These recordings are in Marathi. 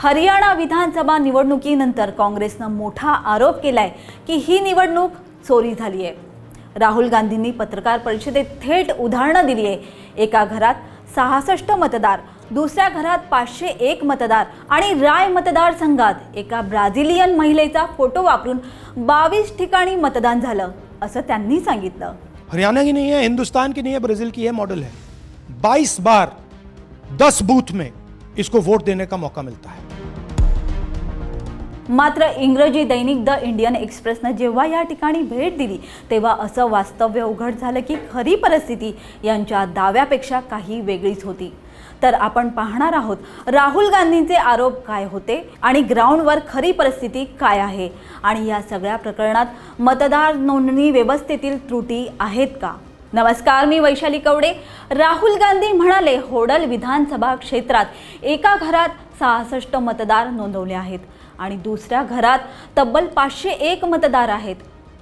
हरियाणा विधानसभा निवडणुकीनंतर काँग्रेसनं मोठा आरोप केलाय की ही निवडणूक चोरी झाली आहे राहुल गांधींनी पत्रकार परिषदेत थेट उदाहरणं दिली आहे एका घरात सहासष्ट मतदार दुसऱ्या घरात पाचशे एक मतदार आणि राय मतदारसंघात एका ब्राझिलियन महिलेचा फोटो वापरून बावीस ठिकाणी मतदान झालं असं त्यांनी सांगितलं. हरियाणा की नहीं है हिंदुस्तान की नहीं है ब्राजील की है मॉडल है 22 बार दस बूथ में इसको वोट देने का मौका मिलता है। मात्र इंग्रजी दैनिक द इंडियन एक्सप्रेसनं जेव्हा या ठिकाणी भेट दिली तेव्हा असं वास्तव्य उघड झालं की खरी परिस्थिती यांच्या दाव्यापेक्षा काही वेगळीच होती. तर आपण पाहणार आहोत राहुल गांधींचे आरोप काय होते आणि ग्राउंडवर खरी परिस्थिती काय आहे आणि या सगळ्या प्रकरणात मतदार नोंदणी व्यवस्थेतील त्रुटी आहेत का? नमस्कार मी वैशाली कवडे. राहुल गांधी म्हणाले होडल विधानसभा क्षेत्रात एका घरात सहासष्ट मतदार नोंदवले आहेत. आणि दुसऱ्या घरात तब्बल पाचशे एक मतदार आहेत.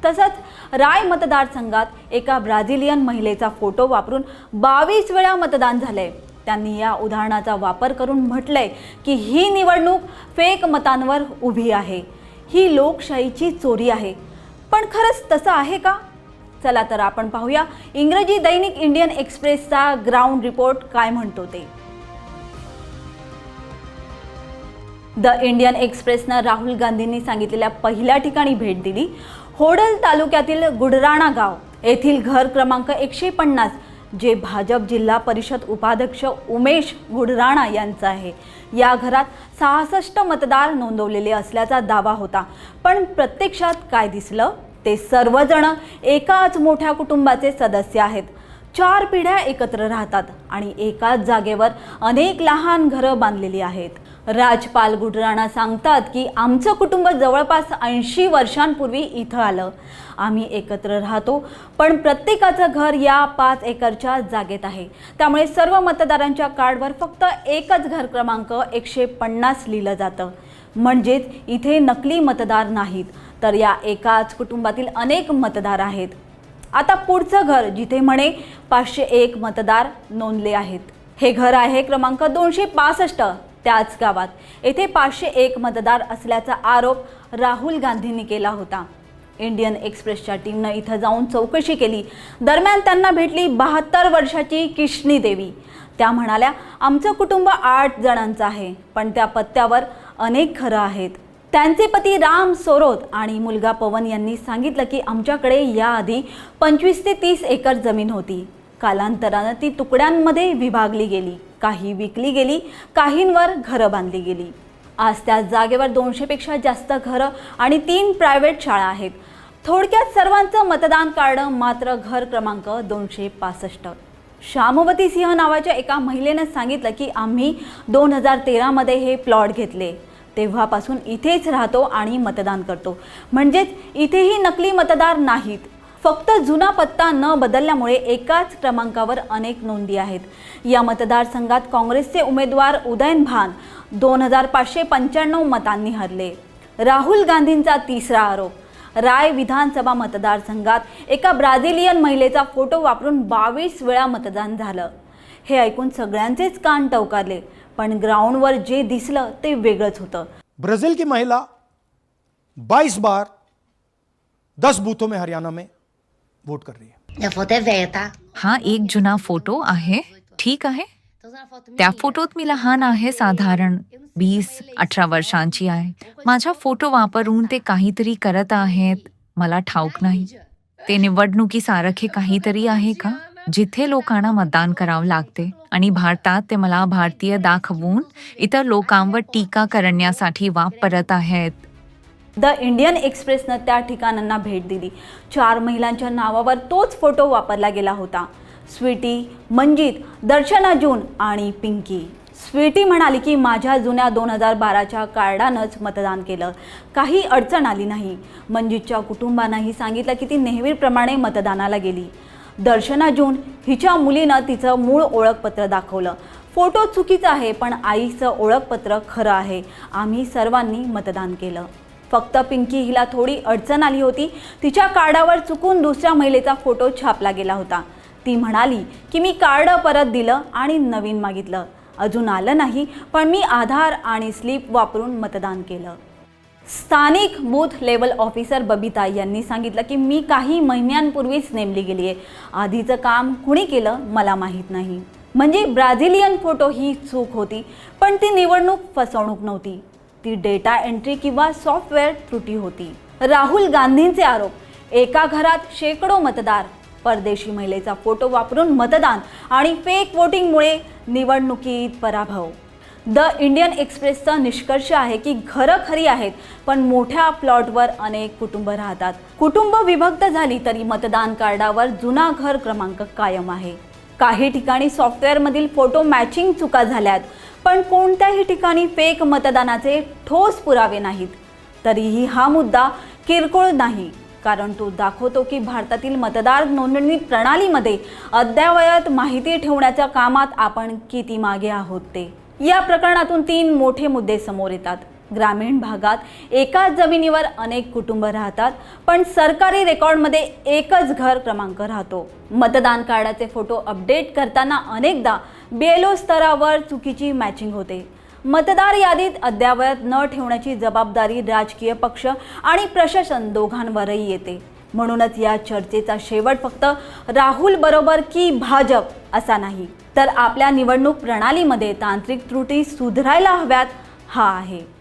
तसंच राय मतदारसंघात एका ब्राझिलियन महिलेचा फोटो वापरून बावीस वेळा मतदान झालंय. त्यांनी या उदाहरणाचा वापर करून म्हटलंय की ही निवडणूक फेक मतांवर उभी आहे. ही लोकशाहीची चोरी आहे. पण खरंच तसं आहे का? चला तर आपण पाहूया इंग्रजी दैनिक इंडियन एक्सप्रेसचा ग्राउंड रिपोर्ट काय म्हणतो ते. द इंडियन एक्सप्रेसनं राहुल गांधींनी सांगितलेल्या पहिल्या ठिकाणी भेट दिली. होडल तालुक्यातील गुडराणा गाव येथील घर क्रमांक एकशे पन्नास जे भाजप जिल्हा परिषद उपाध्यक्ष उमेश गुडराणा यांचं आहे. या घरात सहासष्ट मतदार नोंदवलेले असल्याचा दावा होता. पण प्रत्यक्षात काय दिसलं? ते सर्वजण एकाच मोठ्या कुटुंबाचे सदस्य आहेत. चार पिढ्या एकत्र राहतात आणि एकाच जागेवर अनेक लहान घरं बांधलेली आहेत. राजपाल गुडराणा सांगतात की आमचं कुटुंब जवळपास ऐंशी वर्षांपूर्वी इथं आलं. आम्ही एकत्र राहतो पण प्रत्येकाचं घर या पाच एकरच्या जागेत आहे. त्यामुळे सर्व मतदारांच्या कार्डवर फक्त एकच घर क्रमांक एकशे पन्नास लिहिलं जातं. म्हणजेच इथे नकली मतदार नाहीत तर या एकाच कुटुंबातील अनेक मतदार आहेत. आता पुढचं घर जिथे म्हणे पाचशे एक मतदार नोंदले आहेत. हे घर आहे क्रमांक दोनशे पासष्ट. त्याच गावात. येथे पाचशे एक मतदार असल्याचा आरोप राहुल गांधींनी केला होता. इंडियन एक्सप्रेसच्या टीमनं इथं जाऊन चौकशी केली. दरम्यान त्यांना भेटली बहात्तर वर्षाची किशनी देवी. त्या म्हणाल्या आमचं कुटुंब आठ जणांचं आहे पण त्या पत्त्यावर अनेक घरं आहेत. त्यांचे पती राम सोरोत आणि मुलगा पवन यांनी सांगितलं की आमच्याकडे याआधी पंचवीस ते तीस एकर जमीन होती. कालांतरानं ती तुकड्यांमध्ये विभागली गेली काही विकली गेली काहींवर घरं बांधली गेली. आज त्या जागेवर दोनशेपेक्षा जास्त घरं आणि तीन प्रायव्हेट शाळा आहेत. थोडक्यात सर्वांचं मतदान कार्ड मात्र घर क्रमांक दोनशे पासष्ट श्यामवती सिंह नावाच्या एका महिलेनं सांगितलं की आम्ही दोन हजार तेरामध्ये हे प्लॉट घेतले. तेव्हापासून इथेच राहतो आणि मतदान करतो. म्हणजेच इथेही नकली मतदार नाहीत. फक्त जुना पत्ता न बदलल्यामुळे एकाच क्रमांकावर अनेक नोंदी आहेत. या मतदारसंघात काँग्रेसचे उमेदवार उदयन भान दोन हजार पाचशे पंच्याण्णव मतांनी हरले. राहुल गांधींचा तिसरा आरोप. राय विधानसभा मतदारसंघात एका ब्राझिलियन महिलेचा फोटो वापरून बावीस वेळा मतदान झालं. हे ऐकून सगळ्यांचेच कान टवकारले पण ग्राउंडवर जे दिसलं ते वेगळंच होतं. ब्राजील की महिला 22 बार 10 बूथों में हरियाणा में वोट कर रही है? हा एक जुना फोटो आहे ठीक आहे? त्या. फोटोत मी लहान आहे साधारण वीस अठरा वर्षांची आहे. माझा फोटो वापरून ते काहीतरी करत आहेत मला ठाऊक नाही. ते निवडणुकीसारखे काहीतरी आहे का? जिथे लोकांना मतदान करावं लागते आणि भारतात ते मला भारतीय दाखवून इतर लोकांवर टीका करण्यासाठी वापरत आहेत. द इंडियन एक्सप्रेसनं त्या ठिकाणांना भेट दिली. चार महिलांच्या नावावर तोच फोटो वापरला गेला होता. स्वीटी मंजित दर्शना जून आणि पिंकी. स्वीटी म्हणाली की माझ्या जुन्या दोन हजार बाराच्या कार्डानंच मतदान केलं. काही अडचण आली नाही. मंजितच्या कुटुंबानंही सांगितलं की ती नेहमीप्रमाणे मतदानाला गेली. दर्शना जून हिच्या मुलीनं तिचं मूळ ओळखपत्र दाखवलं. फोटो चुकीचा आहे पण आईचं ओळखपत्र खरं आहे. आम्ही सर्वांनी मतदान केलं. फक्त पिंकी हिला थोडी अडचण आली होती. तिच्या कार्डावर चुकून दुसऱ्या महिलेचा फोटो छापला गेला होता. ती म्हणाली की मी कार्ड परत दिलं आणि नवीन मागितलं. अजून आलं नाही पण मी आधार आणि स्लीप वापरून मतदान केलं. स्थानिक बूथ लेवल ऑफिसर बबिता यांनी सांगितलं की मी काही महिन्यांपूर्वीच नेमली गेली आहे आधीचं काम कुणी केलं मला माहीत नाही. म्हणजे ब्राझिलियन फोटो ही चूक होती पण ती निवडणूक फसवणूक नव्हती. ती डेटा एंट्री किंवा सॉफ्टवेअर त्रुटी होती. राहुल गांधींचे आरोप एका घरात शेकडो मतदार परदेशी महिलेचा फोटो वापरून मतदान आणि फेक वोटिंगमुळे निवडणुकीत पराभव. द इंडियन एक्सप्रेसचा निष्कर्ष आहे की घरं खरी आहेत पण मोठ्या प्लॉटवर अनेक कुटुंब राहतात. कुटुंब विभक्त झाली तरी मतदान कार्डावर जुना घर क्रमांक कायम आहे. काही ठिकाणी सॉफ्टवेअरमधील फोटो मॅचिंग चुका झाल्यात. पण कोणत्याही ठिकाणी फेक मतदानाचे ठोस पुरावे नाहीत. तरीही हा मुद्दा किरकोळ नाही कारण तो दाखवतो की भारतातील मतदार नोंदणी प्रणालीमध्ये अद्ययावत माहिती ठेवण्याच्या कामात आपण किती मागे आहोत ते. या प्रकरणातून तीन मोठे मुद्दे समोर येतात. ग्रामीण भागात एकाच जमिनीवर अनेक कुटुंब राहतात पण सरकारी रेकॉर्डमध्ये एकच घर क्रमांक राहतो. मतदान कार्डाचे फोटो अपडेट करताना अनेकदा बीएलओ स्तरावर चुकीची मॅचिंग होते. मतदार यादीत अद्ययावत न ठेवण्याची जबाबदारी राजकीय पक्ष आणि प्रशासन दोघांवरही येते. म्हणूनच या चर्चेचा शेवट फक्त राहुल बरोबर की भाजप असा नाही तर आपल्या निवडणूक प्रणालीमध्ये तांत्रिक त्रुटी सुधारायला हव्यात हा आहे.